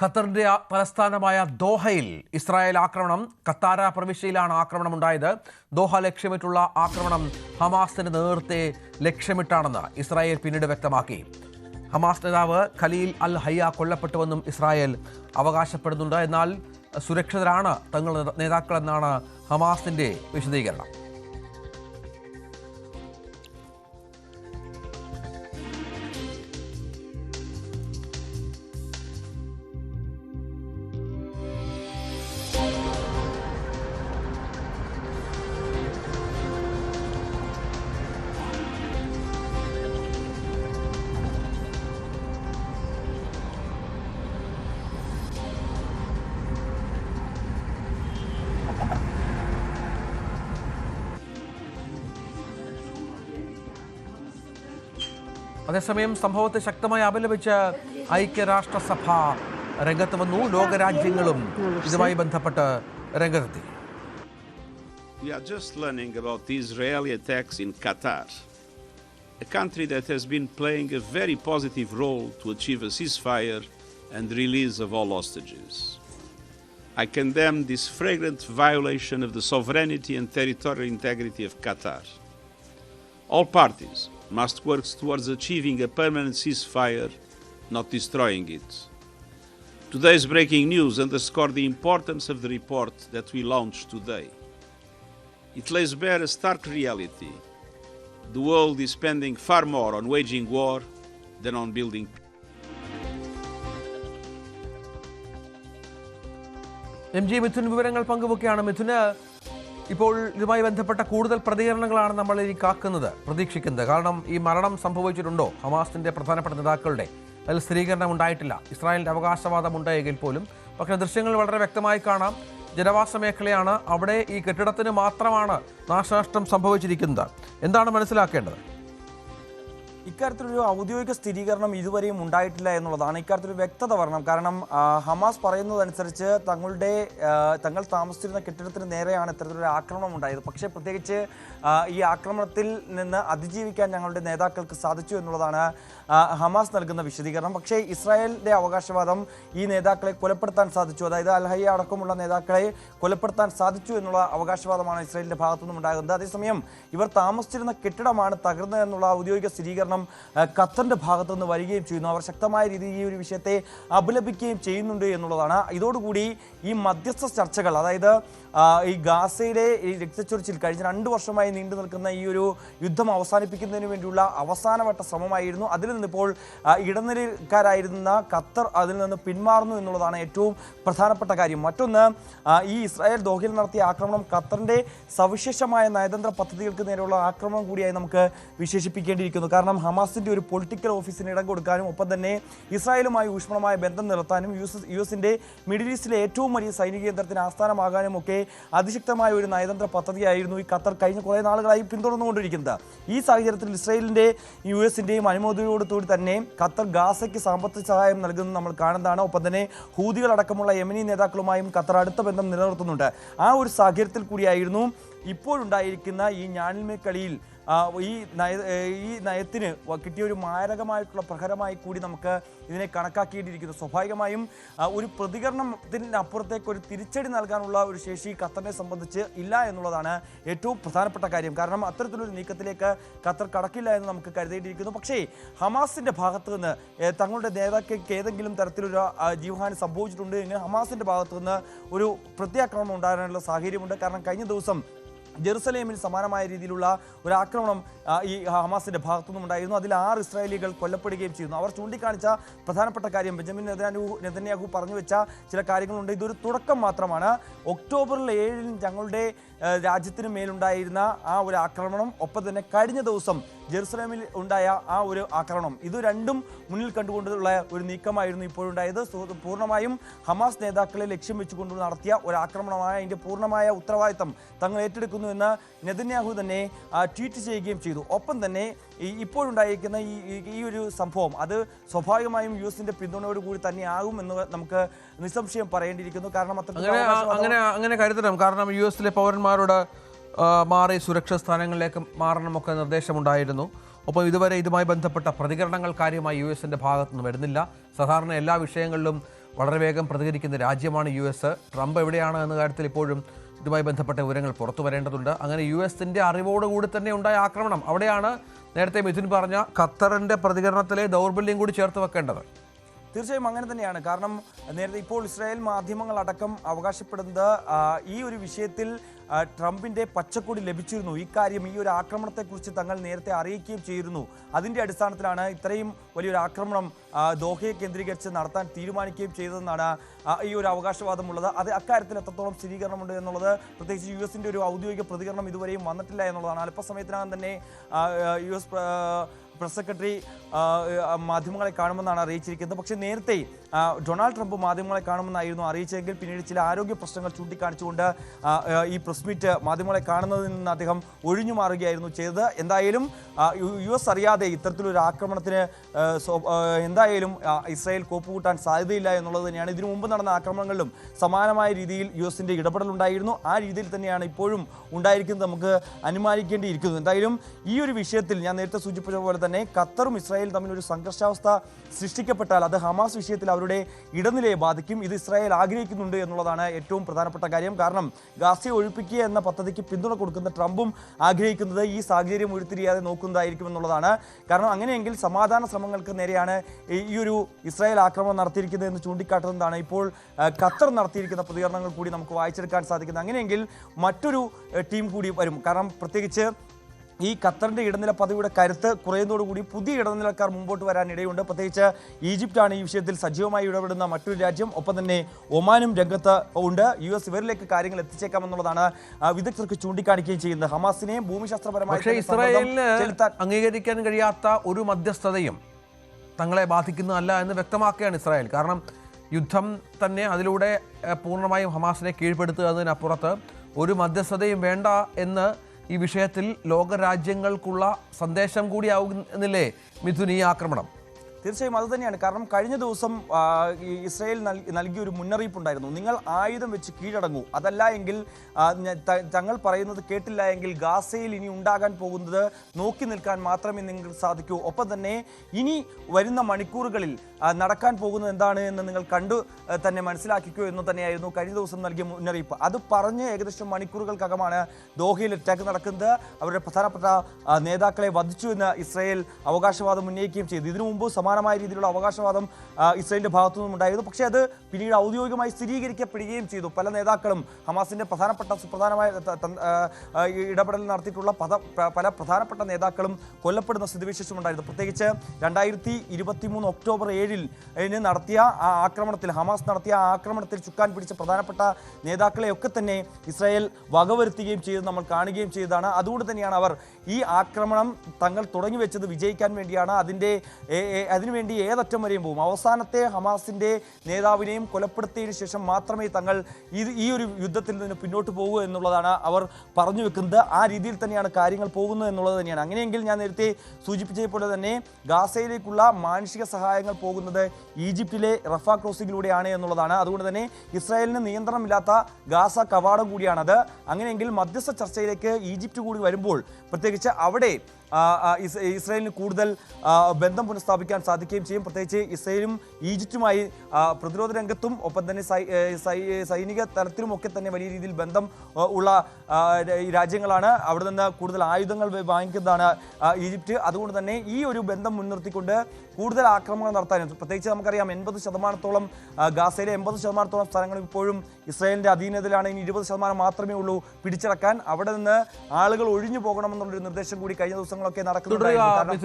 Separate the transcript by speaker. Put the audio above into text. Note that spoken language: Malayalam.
Speaker 1: ഖത്തറിന്റെ തലസ്ഥാനമായ ദോഹയിൽ ഇസ്രായേൽ ആക്രമണം കത്താര പ്രവിശ്യയിലാണ് ആക്രമണം ഉണ്ടായത് ദോഹ ലക്ഷ്യമിട്ടുള്ള ആക്രമണം ഹമാസിന് നേരത്തെ ലക്ഷ്യമിട്ടാണെന്ന് ഇസ്രായേൽ പിന്നീട് വ്യക്തമാക്കി. ഹമാസ് നേതാവ് ഖലീൽ അൽ ഹയ്യ കൊല്ലപ്പെട്ടുവെന്നും ഇസ്രായേൽ അവകാശപ്പെടുന്നുണ്ട്. എന്നാൽ സുരക്ഷിതരാണ് തങ്ങളുടെ നേതാക്കളെന്നാണ് ഹമാസിന്റെ വിശദീകരണം. അതേസമയം സംഭവത്തെ ശക്തമായി അപലപിച്ച് ഐക്യരാഷ്ട്രസഭ രംഗത്ത് വന്നു ലോകരാജ്യങ്ങളും ഇതുമായി ബന്ധപ്പെട്ട് രംഗത്തെത്തി
Speaker 2: We are just learning about the Israeli attacks in Qatar, a country that has been playing a very positive role to achieve a ceasefire and release of all hostages. I condemn this flagrant violation of the sovereignty and territorial integrity of Qatar. All parties must work towards achieving a permanent ceasefire, not destroying it. Today's breaking news underscored the importance of the report that we launched today. It lays bare a stark reality. The world is spending far more on waging war than on building
Speaker 1: M G Mithun വിവരങ്ങൾ പങ്കുവെക്കുകയാണ് മിഥുന് ഇപ്പോൾ ഇതുമായി ബന്ധപ്പെട്ട കൂടുതൽ പ്രതികരണങ്ങളാണ് നമ്മൾ ഇനി കാക്കുന്നത് പ്രതീക്ഷിക്കുന്നത്. കാരണം ഈ മരണം സംഭവിച്ചിട്ടുണ്ടോ? ഹമാസിന്റെ പ്രധാനപ്പെട്ട നേതാക്കളുടെ അതിൽ സ്ഥിരീകരണം ഉണ്ടായിട്ടില്ല. ഇസ്രായേലിന്റെ അവകാശവാദം ഉണ്ടായെങ്കിൽ പോലും. പക്ഷേ ദൃശ്യങ്ങൾ വളരെ വ്യക്തമായി കാണാം. ജനവാസ മേഖലയാണ് അവിടെ ഈ കെട്ടിടത്തിന് മാത്രമാണ് നാശനഷ്ടം സംഭവിച്ചിരിക്കുന്നത്. എന്താണ് മനസ്സിലാക്കേണ്ടത്?
Speaker 3: ഇക്കാര്യത്തിലൊരു ഔദ്യോഗിക സ്ഥിരീകരണം ഇതുവരെയും ഉണ്ടായിട്ടില്ല എന്നുള്ളതാണ് ഇക്കാര്യത്തിൽ വ്യക്തത വരണം. കാരണം ഹമാസ് പറയുന്നതനുസരിച്ച് തങ്ങളുടെ തങ്ങൾ താമസിച്ചിരുന്ന കെട്ടിടത്തിന് നേരെയാണ് ഇത്തരത്തിലൊരു ആക്രമണം ഉണ്ടായത്. പക്ഷേ പ്രത്യേകിച്ച് ഈ ആക്രമണത്തിൽ നിന്ന് അതിജീവിക്കാൻ ഞങ്ങളുടെ നേതാക്കൾക്ക് സാധിച്ചു എന്നുള്ളതാണ് ഹമാസ് നൽകുന്ന വിശദീകരണം. പക്ഷേ ഇസ്രായേലിന്റെ അവകാശവാദം ഈ നേതാക്കളെ കൊലപ്പെടുത്താൻ സാധിച്ചു. അതായത് അൽഹയ്യ അടക്കമുള്ള നേതാക്കളെ കൊലപ്പെടുത്താൻ സാധിച്ചു എന്നുള്ള അവകാശവാദമാണ് ഇസ്രായേലിന്റെ ഭാഗത്തുനിന്നും ഉണ്ടാകുന്നത് അതേസമയം ഇവർ താമസിച്ചിരുന്ന കെട്ടിടമാണ് തകർന്നതെന്നുള്ള ഔദ്യോഗിക സ്ഥിരീകരണം ആ, ഖത്തറിന്റെ ഭാഗത്തുനിന്ന് വരികയും ചെയ്യുന്നു. അവർ ശക്തമായ രീതിയിൽ ഈ ഒരു വിഷയത്തെ അപലപിക്കുകയും ചെയ്യുന്നുണ്ട് എന്നുള്ളതാണ്. ഇതോടുകൂടി ഈ മധ്യസ്ഥ ചർച്ചകൾ അതായത് ഈ ഗാസയിലെ ഈ രക്തച്ചൊരിച്ചിൽ കഴിഞ്ഞ രണ്ട് വർഷമായി നീണ്ടു നിൽക്കുന്ന ഈ ഒരു യുദ്ധം അവസാനിപ്പിക്കുന്നതിന് വേണ്ടിയുള്ള അവസാനവട്ട ശ്രമമായിരുന്നു. അതിൽ നിന്നിപ്പോൾ ഇടനിലക്കാരായിരുന്ന ഖത്തർ അതിൽ നിന്ന് പിന്മാറുന്നു എന്നുള്ളതാണ് ഏറ്റവും പ്രധാനപ്പെട്ട കാര്യം. മറ്റൊന്ന് ഈ ഇസ്രായേൽ ദോഹയിൽ നടത്തിയ ആക്രമണം ഖത്തറിന്റെ സവിശേഷമായ നയതന്ത്ര പദ്ധതികൾക്ക് നേരെയുള്ള ആക്രമണം കൂടിയായി നമുക്ക് വിശേഷിപ്പിക്കേണ്ടിയിരിക്കുന്നു. കാരണം ഹമാസിന്റെ ഒരു പൊളിറ്റിക്കൽ ഓഫീസിന് ഇടം കൊടുക്കാനും ഒപ്പം തന്നെ ഇസ്രായേലുമായി ഊഷ്മളമായ ബന്ധം നിലർത്താനും യു എസ് യു എസിന്റെ മിഡിൽ ഈസ്റ്റിലെ ഏറ്റവും വലിയ സൈനിക കേന്ദ്രത്തിന് ആസ്ഥാനമാകാനും ഒക്കെ അതിശക്തമായ ഒരു നയതന്ത്ര പദ്ധതിയായിരുന്നു ഈ ഖത്തർ കഴിഞ്ഞ കുറേ നാളുകളായി പിന്തുടർന്നുകൊണ്ടിരിക്കുന്നത്. ഈ സാഹചര്യത്തിൽ ഇസ്രായേലിന്റെ യു എസിന്റെയും അനുമതിയോടുകൂടി തന്നെ ഖത്തർ ഗാസയ്ക്ക് സാമ്പത്തിക സഹായം നൽകുന്നത് നമ്മൾ കാണുന്നതാണ്. ഒപ്പം തന്നെ ഹൂതികളടക്കമുള്ള യമനി നേതാക്കളുമായും ഖത്തർ അടുത്ത ബന്ധം നിലനിർത്തുന്നുണ്ട്. ആ ഒരു സാഹചര്യത്തിൽ കൂടിയായിരുന്നു ഇപ്പോഴുണ്ടായിരിക്കുന്ന ഈ ഞാനിൽമേ കളിയിൽ ആ, ഈ നയ ഈ നയത്തിന് കിട്ടിയ ഒരു മാരകമായിട്ടുള്ള പ്രഹരമായി കൂടി നമുക്ക് ഇതിനെ കണക്കാക്കിയിട്ടിരിക്കുന്നു സ്വാഭാവികമായും ഒരു പ്രതികരണത്തിന് അപ്പുറത്തേക്ക് ഒരു തിരിച്ചടി നൽകാനുള്ള ഒരു ശേഷി ഖത്തറിനെ സംബന്ധിച്ച് ഇല്ല എന്നുള്ളതാണ് ഏറ്റവും പ്രധാനപ്പെട്ട കാര്യം. കാരണം അത്തരത്തിലൊരു നീക്കത്തിലേക്ക് ഖത്തർ കടക്കില്ല എന്ന് നമുക്ക് കരുതേണ്ടിയിരിക്കുന്നു. പക്ഷേ ഹമാസിന്റെ ഭാഗത്ത് നിന്ന് തങ്ങളുടെ നേതാക്കൾക്ക് ഏതെങ്കിലും തരത്തിലൊരു ജീവഹാനി സംഭവിച്ചിട്ടുണ്ട് എങ്കിൽ ഹമാസിന്റെ ഭാഗത്ത് നിന്ന് ഒരു പ്രത്യാക്രമണം ഉണ്ടാകാനുള്ള സാഹചര്യമുണ്ട്. കാരണം കഴിഞ്ഞ ദിവസം ജെറുസലേമിൽ സമാനമായ രീതിയിലുള്ള ഒരു ആക്രമണം ഈ ഹമാസിന്റെ ഭാഗത്തുനിന്നും ഉണ്ടായിരുന്നു. അതിൽ ആറ് ഇസ്രായേലികൾ കൊല്ലപ്പെടുകയും ചെയ്യുന്നു. അവർ ചൂണ്ടിക്കാണിച്ച പ്രധാനപ്പെട്ട കാര്യം ബെഞ്ചമിൻ നെതന്യാഹു നെതന്യാഹു പറഞ്ഞു വെച്ച ചില കാര്യങ്ങളുണ്ട്. ഇതൊരു തുടക്കം മാത്രമാണ്. ഒക്ടോബറിൽ ഏഴിന് ഞങ്ങളുടെ രാജ്യത്തിന് മേലുണ്ടായിരുന്ന ആ ഒരു ആക്രമണം ഒപ്പം തന്നെ കഴിഞ്ഞ ദിവസം ജെറുസലേമിൽ ഉണ്ടായ ആ ഒരു ആക്രമണം ഇത് രണ്ടും മുന്നിൽ കണ്ടുകൊണ്ടുള്ള ഒരു നീക്കമായിരുന്നു ഇപ്പോഴുണ്ടായത്. പൂർണമായും ഹമാസ് നേതാക്കളെ ലക്ഷ്യം വെച്ചുകൊണ്ട് നടത്തിയ ഒരു ആക്രമണമായ അതിന്റെ പൂർണമായ ഉത്തരവാദിത്തം തങ്ങൾ ഏറ്റെടുക്കുന്നു എന്ന് നെതന്യാഹു തന്നെ ട്വീറ്റ് ചെയ്യുകയും ചെയ്തു. ഒപ്പം തന്നെ ഈ ഇപ്പോഴുണ്ടായിരിക്കുന്ന ഈ ഈ- ഒരു സംഭവം അത് സ്വാഭാവികമായും യു എസിന്റെ പിന്തുണയോടുകൂടി തന്നെ ആകും എന്ന് നമുക്ക് നിസ്സംശയം പറയേണ്ടിയിരിക്കുന്നു. കാരണം അത്ര
Speaker 1: അങ്ങനെ അങ്ങനെ കരുതണം. കാരണം യു എസിലെ പൗരന്മാരോട് മാറി സുരക്ഷാ സ്ഥാനങ്ങളിലേക്ക് മാറണമൊക്കെ നിർദ്ദേശമുണ്ടായിരുന്നു. ഒപ്പം ഇതുവരെ ഇതുമായി ബന്ധപ്പെട്ട പ്രതികരണങ്ങൾ കാര്യമായി യു എസിന്റെ ഭാഗത്തുനിന്ന് വരുന്നില്ല. സാധാരണ എല്ലാ വിഷയങ്ങളിലും വളരെ വേഗം പ്രതികരിക്കുന്ന രാജ്യമാണ് യു എസ്. ട്രംപ് എവിടെയാണ് എന്ന കാര്യത്തിൽ ഇപ്പോഴും ഇതുമായി ബന്ധപ്പെട്ട വിവരങ്ങൾ പുറത്തു വരേണ്ടതുണ്ട്. അങ്ങനെ യു എസിന്റെ അറിവോടുകൂടി തന്നെ ഉണ്ടായ ആക്രമണം അവിടെയാണ് നേരത്തെ മിഥുൻ പറഞ്ഞ ഖത്തറിന്റെ പ്രതികരണത്തിലെ ദൗർബല്യം കൂടി ചേർത്ത് വെക്കേണ്ടത്.
Speaker 3: തീർച്ചയായും അങ്ങനെ തന്നെയാണ്. കാരണം നേരത്തെ ഇപ്പോൾ ഇസ്രായേൽ മാധ്യമങ്ങളടക്കം അവകാശപ്പെടുന്നത് ഈ ഒരു വിഷയത്തിൽ ട്രംപിന്റെ പച്ചക്കൊടി ലഭിച്ചിരുന്നു. ഇക്കാര്യം ഈ ഒരു ആക്രമണത്തെക്കുറിച്ച് തങ്ങൾ നേരത്തെ അറിയിക്കുകയും ചെയ്തിരുന്നു. അതിന്റെ അടിസ്ഥാനത്തിലാണ് ഇത്രയും വലിയൊരു ആക്രമണം ദോഹയെ കേന്ദ്രീകരിച്ച് നടത്താൻ തീരുമാനിക്കുകയും ചെയ്തതെന്നാണ് ഈ ഒരു അവകാശവാദമുള്ളത്. അത് അക്കാര്യത്തിൽ എത്രത്തോളം സ്ഥിരീകരണമുണ്ട് എന്നുള്ളത് പ്രത്യേകിച്ച് യു എസിന്റെ ഒരു ഔദ്യോഗിക പ്രതികരണം ഇതുവരെയും വന്നിട്ടില്ല എന്നുള്ളതാണ്. അല്പസമയത്തിനകം തന്നെ യു എസ് പ്രസ് സെക്രട്ടറി മാധ്യമങ്ങളെ കാണുമെന്നാണ് അറിയിച്ചിരിക്കുന്നത്. പക്ഷേ നേരത്തെ ഡൊണാൾഡ് ട്രംപ് മാധ്യമങ്ങളെ കാണുമെന്നായിരുന്നു അറിയിച്ചെങ്കിൽ പിന്നീട് ചില ആരോഗ്യ പ്രശ്നങ്ങൾ ചൂണ്ടിക്കാണിച്ചുകൊണ്ട് ഈ പ്രസ് മീറ്റ് മാധ്യമങ്ങളെ കാണുന്നതിൽ നിന്ന് അദ്ദേഹം ഒഴിഞ്ഞു മാറുകയായിരുന്നു ചെയ്തത്. എന്തായാലും യു- എസ് അറിയാതെ ഇത്തരത്തിലൊരു ആക്രമണത്തിന് എന്തായാലും ഇസ്രായേൽ കോപ്പുകൂട്ടാൻ സാധ്യതയില്ല എന്നുള്ളത് തന്നെയാണ്. ഇതിനു മുമ്പ് നടന്ന ആക്രമണങ്ങളിലും സമാനമായ രീതിയിൽ യു എസിന്റെ ഇടപെടൽ ഉണ്ടായിരുന്നു ആ രീതിയിൽ തന്നെയാണ് ഇപ്പോഴും ഉണ്ടായിരിക്കുന്നത് നമുക്ക് അനുമാനിക്കേണ്ടിയിരിക്കുന്നു എന്തായാലും ഈ ഒരു വിഷയത്തിൽ ഞാൻ നേരത്തെ സൂചിപ്പിച്ച പോലെ തന്നെ ഖത്തറും ഇസ്രായേലും തമ്മിൽ ഒരു സംഘർഷാവസ്ഥ സൃഷ്ടിക്കപ്പെട്ടാൽ അത് ഹമാസ് വിഷയത്തിൽ അവരുടെ ഇടനിലയെ ബാധിക്കും. ഇത് ഇസ്രായേൽ ആഗ്രഹിക്കുന്നുണ്ട് എന്നുള്ളതാണ് ഏറ്റവും പ്രധാനപ്പെട്ട കാര്യം. കാരണം ഗാസയെ ഒഴിപ്പിക്കുക എന്ന പദ്ധതിക്ക് പിന്തുണ കൊടുക്കുന്ന ട്രംപും ആഗ്രഹിക്കുന്നത് ഈ സാഹചര്യം ഉരുത്തിരിയാതെ നോക്കുന്നതായിരിക്കും എന്നുള്ളതാണ്. കാരണം അങ്ങനെയെങ്കിൽ സമാധാന ശ്രമങ്ങൾക്ക് നേരെയാണ് ഈ- ഒരു ഇസ്രായേൽ ആക്രമണം നടത്തിയിരിക്കുന്നത് എന്ന് ചൂണ്ടിക്കാട്ടുന്നതാണ് ഇപ്പോൾ ഖത്തർ നടത്തിയിരിക്കുന്ന പ്രതികരണങ്ങൾ കൂടി നമുക്ക് വായിച്ചെടുക്കാൻ സാധിക്കുന്നത്. അങ്ങനെയെങ്കിൽ മറ്റൊരു ടീം കൂടി വരും. കാരണം പ്രത്യേകിച്ച് ഈ ഖത്തറിന്റെ ഇടനില പദവിയുടെ കരുത്ത് കുറയുന്നതോടുകൂടി പുതിയ ഇടനിലക്കാർ മുമ്പോട്ട് വരാൻ ഇടയുണ്ട് പ്രത്യേകിച്ച് ഈജിപ്റ്റാണ് ഈ വിഷയത്തിൽ സജീവമായി ഇടപെടുന്ന മറ്റൊരു രാജ്യം ഒപ്പം തന്നെ ഒമാനും രംഗത്ത് ഉണ്ട്. യു എസ് ഇവരിലേക്ക് കാര്യങ്ങൾ എത്തിച്ചേക്കാമെന്നുള്ളതാണ് വിദഗ്ധർക്ക് ചൂണ്ടിക്കാണിക്കുകയും ചെയ്യുന്നത്. ഹമാസിനെ ഭൂമിശാസ്ത്രപരമായി
Speaker 1: ഇസ്രായേലിന് അംഗീകരിക്കാൻ കഴിയാത്ത ഒരു മധ്യസ്ഥതയും തങ്ങളെ ബാധിക്കുന്നതല്ല എന്ന് വ്യക്തമാക്കുകയാണ് ഇസ്രായേൽ. കാരണം യുദ്ധം തന്നെ അതിലൂടെ പൂർണമായും ഹമാസിനെ കീഴ്പ്പെടുത്തുക എന്നതിനപ്പുറത്ത് ഒരു മധ്യസ്ഥതയും വേണ്ട എന്ന് ഈ വിഷയത്തിൽ ലോകരാജ്യങ്ങൾക്കുള്ള സന്ദേശം കൂടിയാവുന്നില്ലേ? മിഥുൻ ഈ ആക്രമണം.
Speaker 3: തീർച്ചയായും അത് തന്നെയാണ്. കാരണം കഴിഞ്ഞ ദിവസം ഇസ്രയേൽ നൽകിയ ഒരു മുന്നറിയിപ്പ് ഉണ്ടായിരുന്നു നിങ്ങൾ ആയുധം വെച്ച് കീഴടങ്ങൂ. അതല്ല എങ്കിൽ തങ്ങൾ പറയുന്നത് കേട്ടില്ല എങ്കിൽ ഗാസയിൽ ഇനി ഉണ്ടാകാൻ പോകുന്നത് നോക്കി നിൽക്കാൻ മാത്രമേ നിങ്ങൾക്ക് സാധിക്കൂ. ഒപ്പം തന്നെ ഇനി വരുന്ന മണിക്കൂറുകളിൽ നടക്കാൻ പോകുന്നത് എന്താണ് എന്ന് നിങ്ങൾ കണ്ടു തന്നെ മനസ്സിലാക്കിക്കോ എന്ന് തന്നെയായിരുന്നു കഴിഞ്ഞ ദിവസം നൽകിയ മുന്നറിയിപ്പ്. അത് പറഞ്ഞ് ഏകദേശം മണിക്കൂറുകൾക്കകമാണ് ദോഹയിൽ അറ്റാക്ക് നടക്കുന്നത്. അവരുടെ പ്രധാനപ്പെട്ട നേതാക്കളെ വധിച്ചു എന്ന് ഇസ്രയേൽ അവകാശവാദം ഉന്നയിക്കുകയും ചെയ്തു. ഇതിനു മുമ്പ് സമാനമായ രീതിയിലുള്ള അവകാശവാദം ഇസ്രയേലിന്റെ ഭാഗത്തു നിന്നും ഉണ്ടായിരുന്നു. പക്ഷേ അത് പിന്നീട് ഔദ്യോഗികമായി സ്ഥിരീകരിക്കപ്പെടുകയും ചെയ്തു. പല നേതാക്കളും ഹമാസിന്റെ പ്രധാനപ്പെട്ട സുപ്രധാനമായ ഇടപെടൽ നടത്തിയിട്ടുള്ള പല പല പ്രധാനപ്പെട്ട നേതാക്കളും കൊല്ലപ്പെടുന്ന സ്ഥിതിവിശേഷം ഉണ്ടായിരുന്നു. പ്രത്യേകിച്ച് രണ്ടായിരത്തി ഇരുപത്തി മൂന്ന് ഒക്ടോബർ ഏഴിൽ നടത്തിയ ആ ആക്രമണത്തിൽ ഹമാസ് നടത്തിയ ആ ആക്രമണത്തിൽ ചുക്കാൻ പിടിച്ച പ്രധാനപ്പെട്ട നേതാക്കളെയൊക്കെ തന്നെ ഇസ്രായേൽ വകവരുത്തുകയും ചെയ്ത് നമ്മൾ കാണുകയും ചെയ്തതാണ്. അതുകൊണ്ട് തന്നെയാണ് അവർ ഈ ആക്രമണം തങ്ങൾ തുടങ്ങി വെച്ചത് വിജയിക്കാൻ വേണ്ടിയാണ്. അതിന്റെ അതിനുവേണ്ടി ഏതറ്റം വരെയും പോകും. അവസാനത്തെ ഹമാസിന്റെ നേതാവിനെയും കൊലപ്പെടുത്തിയതിനു ശേഷം മാത്രമേ തങ്ങൾ ഇത് ഈ ഒരു യുദ്ധത്തിൽ നിന്ന് പിന്നോട്ട് പോകൂ എന്നുള്ളതാണ് അവർ പറഞ്ഞു വെക്കുന്നത്. ആ രീതിയിൽ തന്നെയാണ് കാര്യങ്ങൾ പോകുന്നത് എന്നുള്ളത് തന്നെയാണ്. അങ്ങനെയെങ്കിൽ ഞാൻ നേരത്തെ സൂചിപ്പിച്ചതുപോലെ തന്നെ ഗാസയിലേക്കുള്ള മാനുഷിക സഹായങ്ങൾ പോകുന്നത് ഈജിപ്തിലെ റഫ ക്രോസിംഗിലൂടെയാണ് എന്നുള്ളതാണ്. അതുകൊണ്ട് തന്നെ ഇസ്രായേലിന് നിയന്ത്രണമില്ലാത്ത ഗാസ കവാടം കൂടിയാണത്. അങ്ങനെയെങ്കിൽ മധ്യസ്ഥ ചർച്ചയിലേക്ക് ഈജിപ്റ്റ് കൂടി വരുമ്പോൾ പ്രത്യേകിച്ച് അവിടെ ഇസ്രായേലിന് കൂടുതൽ ബന്ധം പുനഃസ്ഥാപിക്കാൻ സാധിക്കുകയും ചെയ്യും. പ്രത്യേകിച്ച് ഇസ്രയേലും ഈജിപ്തുമായി പ്രതിരോധ രംഗത്തും ഒപ്പം തന്നെ സൈനിക തലത്തിലുമൊക്കെ തന്നെ വലിയ രീതിയിൽ ബന്ധം ഉള്ള രാജ്യങ്ങളാണ്. അവിടെ നിന്ന് കൂടുതൽ ആയുധങ്ങൾ വാങ്ങിക്കുന്നതാണ് ഈജിപ്റ്റ് അതുകൊണ്ട് തന്നെ ഈ ഒരു ബന്ധം മുൻനിർത്തിക്കൊണ്ട് കൂടുതൽ ആക്രമണം നടത്താനും പ്രത്യേകിച്ച് നമുക്കറിയാം എൺപത് ശതമാനത്തോളം ഗാസയിലെ എൺപത് ശതമാനത്തോളം സ്ഥലങ്ങൾ ഇപ്പോഴും ഇസ്രായേലിന്റെ അധീനതയിലാണ്. ഇനി ഇരുപത് ശതമാനം മാത്രമേ ഉള്ളൂ പിടിച്ചടക്കാൻ. അവിടെ നിന്ന് ആളുകൾ ഒഴിഞ്ഞു പോകണമെന്നുള്ളൊരു നിർദ്ദേശം കൂടി കഴിഞ്ഞ ദിവസങ്ങളൊക്കെ നടക്കുന്നുണ്ടായിരുന്നു.